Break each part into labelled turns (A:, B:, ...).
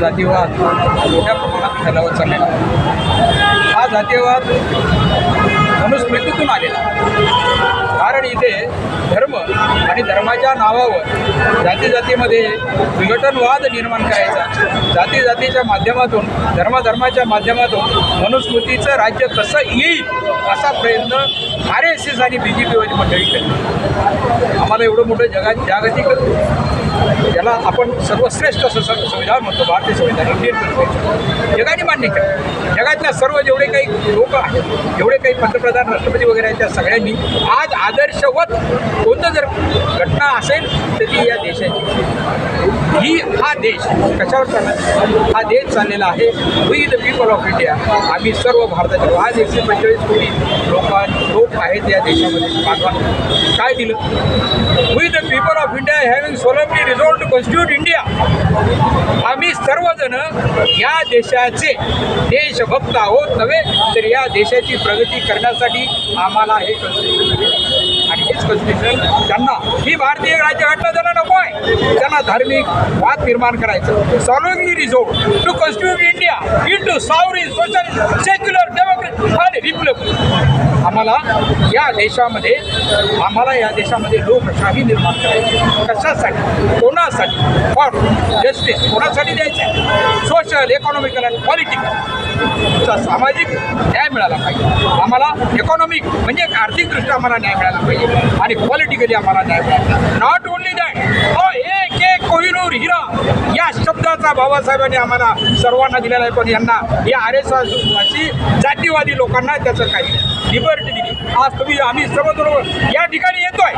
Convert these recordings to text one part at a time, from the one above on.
A: जातीयवाद मोठ्या प्रमाणात फैलावत चाललेला हा जातीयवाद मनुस्मृतीतून आलेला कारण इथे धर्म आणि धर्माच्या नावावर जाती जातीमध्ये विघटनवाद निर्माण करायचा. जाती जातीच्या माध्यमातून धर्माधर्माच्या माध्यमातून मनुस्मृतीचं राज्य कसं येईल असा प्रयत्न आर एस एस आणि बी जे पीवाली मंडळी केली. आम्हाला एवढं मोठं जगात जागतिक याला आपण सर्वश्रेष्ठ असं संविधान म्हणतो भारतीय संविधान इंडियन कॉन्स्टिट्यूशन. जगाने मान्य केलं. जगातल्या सर्व जेवढे काही लोक आहेत जेवढे काही पंतप्रधान राष्ट्रपती वगैरे आहेत त्या सगळ्यांनी आज आदर्शवत कोणतं जर घटना असेल तर ती या देशाची. ही हा देश कशावर चालला? हा देश चाललेला आहे we the people of India आम्ही सर्व भारताचे. आज एकशे पंचेचाळीस कोटी लोक लोक आहेत या देशामध्ये. काय दिलं? We the people of India having solemnly resolved to constitute India आम्ही सर्वजण या देशाचे देशभक्त आहोत नव्हे तर या देशाची प्रगती करण्यासाठी आम्हाला हे कॉन्स्टिट्यूशन आणि हेच कॉन्स्टिट्युशन त्यांना ही भारतीय राज्यघटना त्यांना नको आहे त्यांना धार्मिक वाद निर्माण करायचं. Solemnly resort to constitute India into sovereign social secular democrat आणि रिपब्लिक आम्हाला या देशामध्ये आम्हाला या देशामध्ये लोकशाही निर्माण करायची कशासाठी? कोणासाठी? फॉर जस्टिस कोणासाठी द्यायचं आहे? सोशल इकॉनॉमिकल अँड पॉलिटिकल सामाजिक न्याय मिळाला पाहिजे. आम्हाला इकॉनॉमिक म्हणजे आर्थिकदृष्ट्या आम्हाला न्याय मिळाला पाहिजे. आणि पॉलिटिकली आम्हाला न्याय मिळाला नॉट ओनली दॅट हो एक एक कोहिनूर हिरा या शब्दाचा बाबासाहेबांनी आम्हाला सर्वांना दिलेला आहे. पण यांना या आर एस अशी जातीवादी लोकांना त्याचं काही लिबर्टी दिली. आज तुम्ही आम्ही सर्वजण या ठिकाणी येतोय?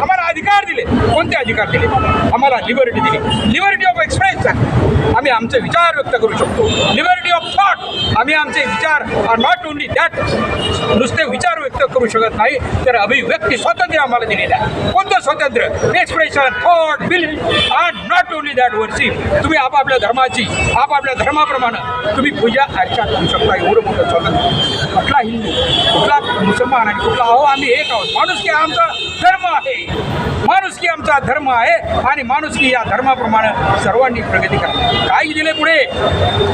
A: आम्हाला अधिकार दिले. कोणते अधिकार दिले? आम्हाला लिबर्टी दिली. लिबर्टी ऑफ एक्सप्रेस आम्ही आमचे विचार व्यक्त करू शकतो. लिबर्टी ऑफ थॉट आम्ही आमचे विचार नॉट ओनली दॅट नुसते विचार व्यक्त करू शकत नाही तर अभिव्यक्ती स्वातंत्र्य आम्हाला दिलेलं आहे. कोणतं स्वातंत्र्य? Expression thought belief are not only that worship तुम्ही आपापल्या धर्माची आपापल्या धर्माप्रमाणे तुम्ही पूजा अर्चा करू शकता. एवढं मोठं स्वातंत्र्य. कुठला हिंदू कुठला मुसलमान आणि कुठला अहो आम्ही एक आहोत. माणूस की आमचा धर्म आहे. माणूस की आमचा धर्म आहे आणि माणूस की या धर्माप्रमाणे सर्वांनी प्रगती करा. काय दिले पुढे?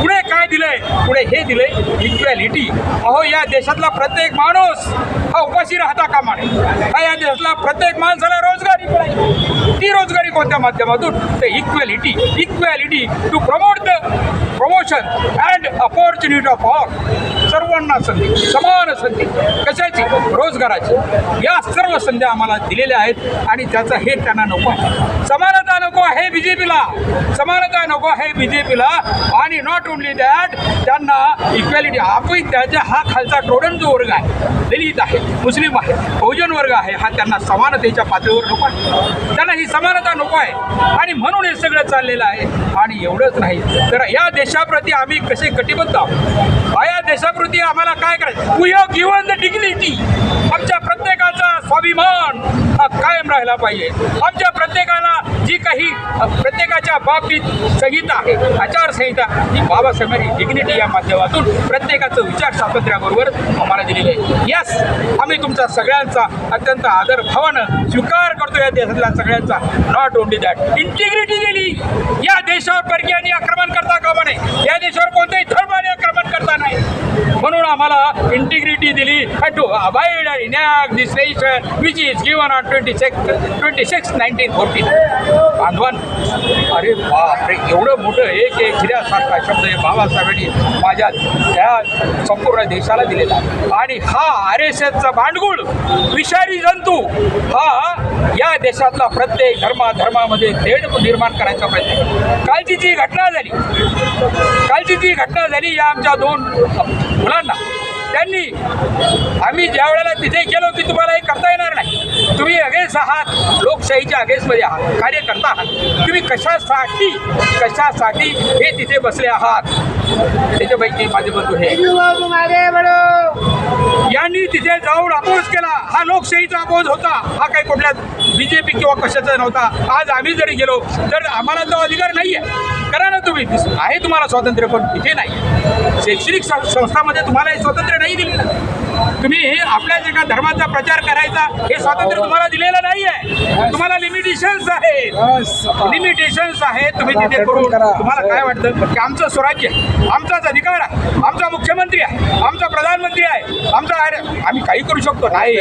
A: पुढे काय दिलंय? पुढे हे दिले इक्वॅलिटी अहो या देशातला प्रत्येक माणूस हा उपाशी राहता कामा नये. हा या देशातला प्रत्येक माणसाला रोजगारी मिळाली. ती रोजगारी कोणत्या माध्यमातून? ते equality equality to promote the promotion and opportunity of all सर्वांना संधी. समान संधी. रोजगाराची. या सर्व संधी आम्हाला दिलेल्या आहेत आणि त्याचं हे त्यांना नको आहे. समानता नको आहे बी जे पीला समानता नको आहे बी जे पीला आणि नॉट ओनली दॅट त्यांना इक्वॅलिटी आपण त्याच्या हा खालचा टोडन जो वर्ग आहे. दलित आहे मुस्लिम आहे बहुजन वर्ग आहे हा त्यांना समानतेच्या पातळीवर नको आहे. त्यांना ही समानता नको आहे. आणि म्हणून हे सगळं चाललेलं आहे. आणि एवढंच नाही. तर या देशाप्रती आम्ही कसे कटिबद्ध आहोत? या देशाप्रती आम्हाला काय करायचं? We have given the dignity आमच्या प्रत्येकाचा स्वाभिमान हा कायम राहिला पाहिजे. आमच्या प्रत्येकाला जी काही प्रत्येकाच्या बाबतीत संहिता आहे आचारसंहिता ही बाबासाहेबांनी डिग्निटी या माध्यमातून प्रत्येकाचं विचार स्वातंत्र्याबरोबर आम्हाला दिलेलं आहे. यस आम्ही तुमचा सगळ्यांचा अत्यंत आदर भावानं स्वीकार करतो या देशातल्या सगळ्यांचा. नॉट ओनली दॅट इंटिग्रिटी दिली या देशावर परकीयांनी आक्रमण करता कामा नये. या देशावर कोणत्याही धर्माने आक्रमण करता नाही म्हणून आम्हाला इंटिग्रिटी दिली टू अबाईड आणि enact this ration which is given on twenty six twenty six nineteen fourteen बांधवान अरे बापरे एवढं मोठं एक एक हिऱ्यासारखा शब्द हे बाबासाहेबांनी माझ्या त्या संपूर्ण देशाला दिलेला. आणि हा आर एस एसचा भांडगुळ विषारी जंतू हा या देशातला प्रत्येक धर्मा धर्मामध्ये तेढ निर्माण करायचा प्रयत्न कालची जी घटना झाली कालची जी घटना झाली या आमच्या दोन मुलांना त्यांनी आम्ही ज्या वेळेला तिथे गेलो की तुम्हाला हे करता येणार नाही. तुम्ही अगेन्स्ट आहात लोकशाहीच्या अगेन्स्टमध्ये आहात कार्यकर्ता आहात. तुम्ही कशासाठी कशासाठी हे तिथे बसले आहात? त्याच्यापैकी माझे बंधू हे. यांनी तिथे जाऊन अपोज केला. हा लोकशाहीचा अपोज होता. हा काही कुठल्या बीजेपी किंवा कशाचा नव्हता. आज आम्ही जरी गेलो तर आम्हाला तो अधिकार नाही आहे करा ना तुम्ही. आहे तुम्हाला स्वातंत्र्य पण इथे नाही. शैक्षणिक सं- संस्थामध्ये तुम्हाला हे स्वातंत्र्य नाही दिलेलं. तुम्ही आपल्या जे का धर्माचा प्रचार करायचा हे स्वातंत्र्य तुम्हाला दिलेलं नाही आहे तुम्हाला लिमिटेशन्स आहेत. लिमिटेशन्स आहेत तुम्ही तिथे करून तुम्हाला काय वाटतं? की आमचं स्वराज्य आहे, आमचाच अधिकार आहे आमचा मुख्यमंत्री आहे आमचा प्रधानमंत्री आहे आमचा आहे. आम्ही काही करू शकतो. नाही.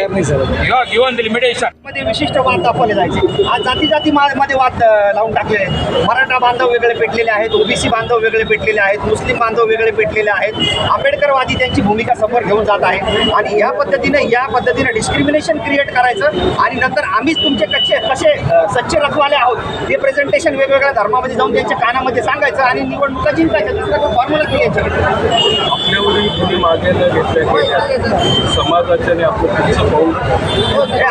A: गिवन द
B: लिमिटेशनमध्ये विशिष्ट वाद दाखवले जायचे. आज जाती जाती मध्ये वाद लावून टाकलेले आहेत. मराठा बांधव वेगळे पेटलेले आहेत ओबीसी बांधव वेगळे पेटलेले आहेत मुस्लिम बांधव वेगळे पेटलेले आहेत. आंबेडकरवादी त्यांची भूमिका समोर घेऊन जात आहे. आणि या पद्धतीने या पद्धतीने डिस्क्रिमिनेशन क्रिएट करायचं आणि नंतर आम्हीच तुमचे कच्चे कसे सच्चे रखवाले आहोत हे प्रेझेंटेशन वेगवेगळ्या धर्मामध्ये जाऊन त्यांच्या कानामध्ये सांगायचं आणि निवडणुका जिंकायच्या दुसरा फॉर्म्युला
C: आपल्यावरील कुणी मागे न घेतल्या समाजाचे आणि आपलं पुढचं पाऊल.
B: हे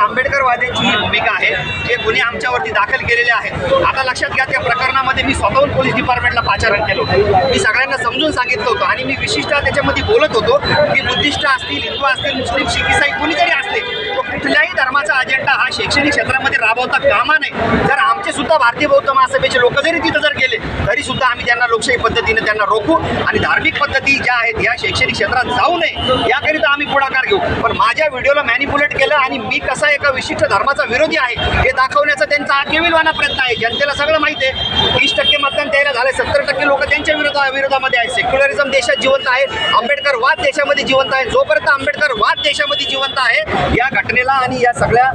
B: आंबेडकरवाद्यांची ही भूमिका आहे जे गुन्हे आमच्यावरती दाखल केलेले आहेत. आता लक्षात घ्या त्या प्रकरणामध्ये मी स्वतःहून पोलीस डिपार्टमेंटला पाचारण केलं होतं. मी सगळ्यांना समजून सांगितलं होतं आणि मी विशिष्ट त्याच्यामध्ये बोलत होतो की बुद्धिस्ट असतील हिंदू असतील मुस्लिम शिख इसाई कोणीतरी असतील असले तो कुठल्याही धर्माचा अजेंडा हा शैक्षणिक क्षेत्रामध्ये राबवता कामा नाही जर आमचे सुद्धा भारतीय बौद्ध महासभेचे लोक जरी तिथं जर गेले तरी सुद्धा आम्ही त्यांना लोकशाही पद्धतीने त्यांना रोखू आणि धार्मिक पद्धती ज्या आहेत या शैक्षणिक क्षेत्रात जाऊ नये याकरिता आम्ही पुढाकार घेऊ. पण माझ्या व्हिडिओला मॅनिपुलेट केलं आणि मी कसा एका विशिष्ट धर्माचा विरोधी आहे हे दाखवण्याचा त्यांचा हा केविलवाना प्रयत्न आहे. जनतेला सगळं माहिती आहे. तीस टक्के मतदान द्यायला झालं सत्तर टक्के लोक त्यांच्या विरोधा विरोधामध्ये आहेत. सेक्युलरिझम देशात जिवंत आहे. आंबेडकर वाद देशामध्ये जिवंत आहे. जोपर्यंत आंबेडकर वाद देशामध्ये जिवंत आहे या घटनेला आणि या सगळ्या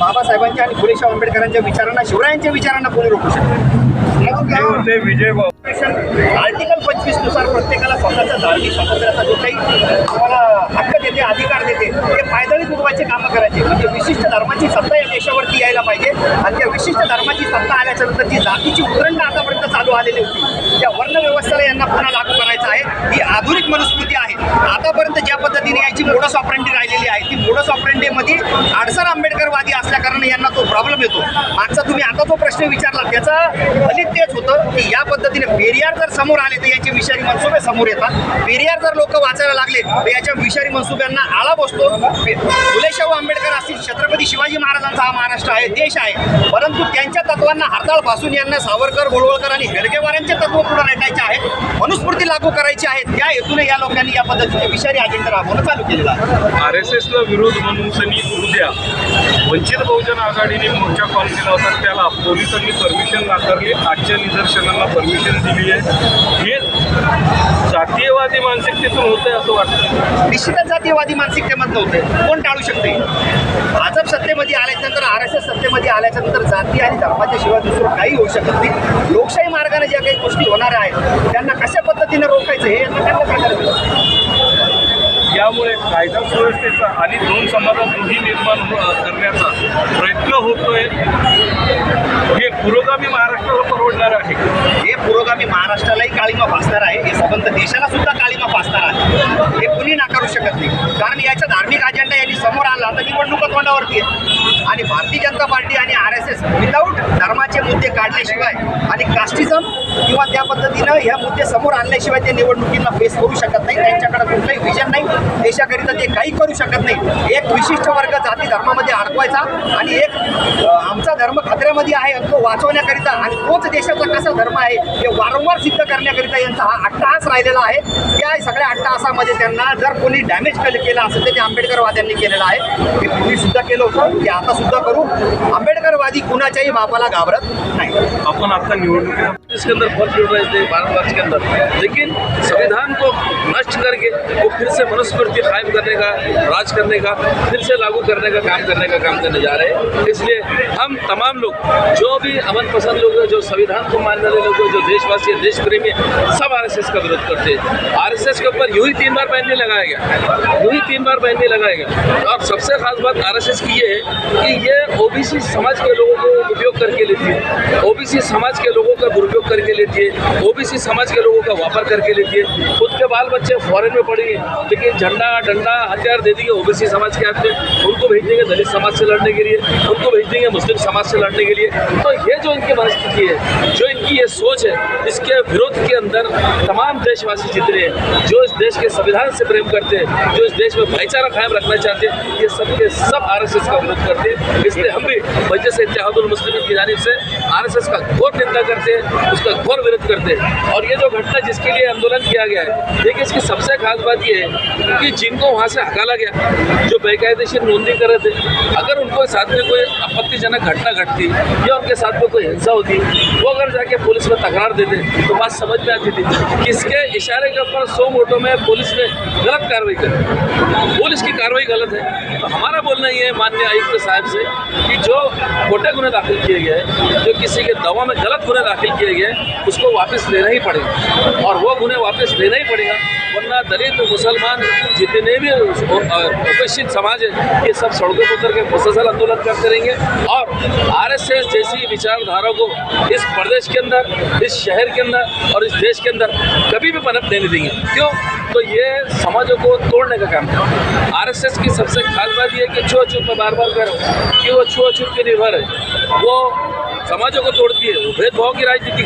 B: बाबासाहेबांच्या आणि फुलेशाह आंबेडकरांच्या विचारांना शिवरायांच्या विचारांना कोणी रोखू शकतो
C: विजय
B: आर्टिकल पंचवीसनुसार प्रत्येकाला स्वतःचा धार्मिक स्वातंत्र्याचा जो काही तुम्हाला हक्क देते अधिकार देते ते पायदळी कुटुंबाचे कामं करायचे. म्हणजे विशिष्ट धर्माची सत्ता या देशावरती यायला पाहिजे. आणि त्या विशिष्ट धर्माची सत्ता आल्याच्यानंतर जी जातीची उतरंड आतापर्यंत चालू आलेली होती. त्या वर्ण व्यवस्थेला यांना पुन्हा लागू करायचं आहे. ही आधुनिक मनुस्मृती आहे. आतापर्यंत ज्या पद्धतीने याची मोडस ऑपरेंडी राहिलेली आहे ती मोडस ऑपरेंडीमध्ये आडसर आंबेडकरवादी असल्याकारण यांना तो प्रॉब्लेम येतो. मागचा तुम्ही आता जो प्रश्न विचारला त्याचा फलित तेच होतं की या पद्धतीने पेरियार जर समोर आले तर याचे विषारी मनसुबे समोर येतात. पेरियार जर लोक वाचायला लागले तर याच्या विषारी मनसुब्यांना आळा बसतो. पे- फुले शाहू आंबेडकर असतील छत्रपती शिवाजी महाराजांचा हा महाराष्ट्र आहे देश आहे. परंतु त्यांच्या तत्वांना हरताळपासून यांना सावरकर गोळवळकर आणि हेडगेवारांचे तत्व पुढे रेटायचे आहेत मनुस्मृती लागू करायची आहे त्या हेतूने या लोकांनी या पद्धतीने विषारी अजेंडा राबवणं चालू केलेला आहे.
C: आर एस एसला विरोध म्हणून की उद्या वंचित बहुजन आघाडीने मोर्चा कॉल केला होता त्याला पोलिसांनी परमिशन नाकारली. आजच्या निदर्शनांना परमिशन दिली आहे हे जातीयवादी मानसिकतेतून होतंय असं वाटतं
B: निश्चितच जातीयवादी मानसिकतेमधलं होते कोण टाळू शकते? भाजप सत्तेमध्ये आल्याच्यानंतर आर एस एस सत्तेमध्ये आल्याच्यानंतर जाती आणि धर्माच्या शिवाय दुसरं काही होऊ शकत नाही. लोकशाही मार्गाने ज्या काही गोष्टी होणाऱ्या आहेत त्यांना कशा पद्धतीने रोखायचं हे त्यांना चांगल्या
C: यामुळे कायदा सुव्यवस्थेचा आणि दोन समाजात दोन्ही निर्माण हो- करण्याचा प्रयत्न होतोय. हे पुरोगामी महाराष्ट्राला परवडणार आहे.
B: हे पुरोगामी महाराष्ट्रालाही काळीमा फासणार आहे. हे संबंध देशाला सुद्धा काळीमा फासणार आहे. हे नाकारू शकत नाही. कारण याचा धार्मिक अजेंडा यांनी समोर आला तर निवडणुका तोंडावरती आहे? आणि भारतीय जनता पार्टी आणि आर एस एस विदाऊट धर्माचे मुद्दे काढल्याशिवाय आणि कास्टिझम किंवा त्या पद्धतीनं ह्या मुद्दे समोर आणल्याशिवाय ते निवडणुकींना फेस करू शकत नाही. त्यांच्याकडे कुठलंही विजन नाही. देशाकरिता ते काही करू शकत नाही. एक विशिष्ट वर्ग जाती धर्मामध्ये अडकवायचा आणि एक आमचा धर्म खतऱ्यामध्ये आहे तो वाचवण्याकरिता आणि तोच देशाचा कसा धर्म आहे हे वारंवार सिद्ध करण्याकरिता यांचा हा अट्टहास राहिलेला आहे. सगळ्या त्यांना जर कोणी डॅमेज केलं असेल तर ते आंबेडकरवाद्यांनी केलेलं आहे. हे पूर्वी सुद्धा केलं होतं. आता सुद्धा करू. आंबेडकरवादी कुणाच्याही बापाला घाबरत नाही.
C: आपण आता निवडणुकीचा
D: इसके अंदर जुड़ रहे थे भारत वर्ष के अंदर. लेकिन संविधान को नष्ट करके वो फिर से मनुस्मृति कायम करने का राज करने का फिर से लागू करने का काम करने का काम करने जा रहे हैं। इसलिए हम तमाम लोग जो भी अमन पसंद लोग हैं जो संविधान को मानने वाले लोग हैं जो देशवासी हैं देश प्रेमी हैं सब आर का विरोध करते हैं। आर के ऊपर यूँ ही तीन बार बैन नहीं लगाया गया यूँ ही तीन बार बैन नहीं लगाया गया और सबसे खास बात आरएसएस की ये है कि ये ओबीसी समाज के लोगों को उपयोग करके लेती है। ओबीसी समाज के लोगों का दुरुपयोग करके लेती है। ओबीसी समाज के लोगों का वापर करके लेती है। खुद के बाल बच्चे फॉरन में हैं, लेकिन झंडा, डंडा, हथियार दे देंगे ओबीसी समाज के हाथ में, उनको भेज देंगे दलित समाज से लड़ने के लिए, उनको भेज देंगे मुस्लिम समाज से लड़ने के लिए। तो ये जो इनकी मनस्थिति है, जो इनकी ये सोच है, इसके विरोध के अंदर तमाम देशवासी जितने हैं जो इस देश के संविधान से प्रेम करते हैं, जो इस देश में भाईचारा कायम रखना चाहते हैं, ये सब के सब आर एस एस का विरोध करते हैं। इसलिए हम भी मजलिस इत्तेहादुल मुस्लिमीन की जानिब से आर एस एस का घोर निंदा करते हैं, उसका घोर विरोध करते हैं। और ये जो घटना जिसके लिए आंदोलन किया गया है, देखिए इसकी सबसे खास बात ये है कि जिनको वहाँ से हकाला गया, जो बेकायदेशीर नोंदनी कर रहे थे, अगर उनको साथ में कोई आपत्तिजनक घटना घटती या उनके साथ में कोई हिंसा होती, वो अगर जाके पुलिस में तकरार देते तो बात समझ में आती थी। किसके इशारे के ऊपर सौ मोटो में पुलिस ने गलत कार्रवाई करी पुलिस की कार्रवाई गलत है। तो हमारा बोलना ये है माननीय आयुक्त साहब से कि जो खोटे गुने दाखिल किए गए, जो किसी के दवा में गलत गुने दाखिल किए गए, उसको वापस लेना ही पड़ेगा। और वो गुने वापस लेना ही पड़ेगा, वरना दलित तो मुसलमान जितने भी उपेक्षित समाज है, ये सब सड़कों पर उतर के मुसलसल आंदोलन करते रहेंगे। और आरएसएस जैसी विचारधारा को इस प्रदेश के अंदर, इस शहर के अंदर और इस देश के अंदर कभी भी पनप नहीं देंगे। क्यों? तो ये समाजों को तोड़ने का काम है। आरएसएस की सबसे खास बात यह है कि छुआछूत में बार बार कह रहा हूँ। कि वो निर्भर है वो समाजों को तोड़ती है। वो भेदभाव की राजनीति